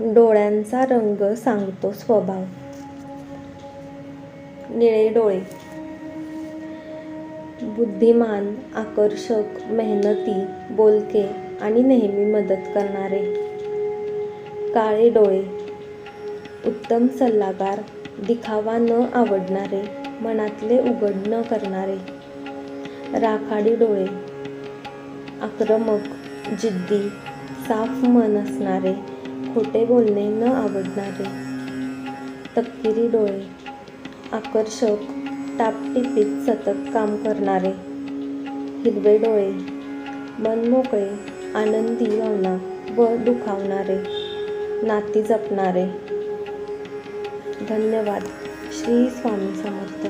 डोळ्यांचा रंग सांगतो स्वभाव. निळे डोळे. बुद्धिमान आकर्षक मेहनती बोलके आणि नेहमी मदत करणारे. काळे डोळे. उत्तम सल्लागार दिखावा न आवडणारे मनातले उघड न करणारे. राखाडी डोळे. आक्रमक जिद्दी साफ मन असणारे. खोटे बोलणे न आवडणारे. तपकिरी डोळे आकर्षक टापटिपीत सतत काम करणारे. हिरवे डोळे मनमोकळे आनंदी भावना व दुखावणारे. नाती जपणारे. धन्यवाद. श्री स्वामी समर्थ.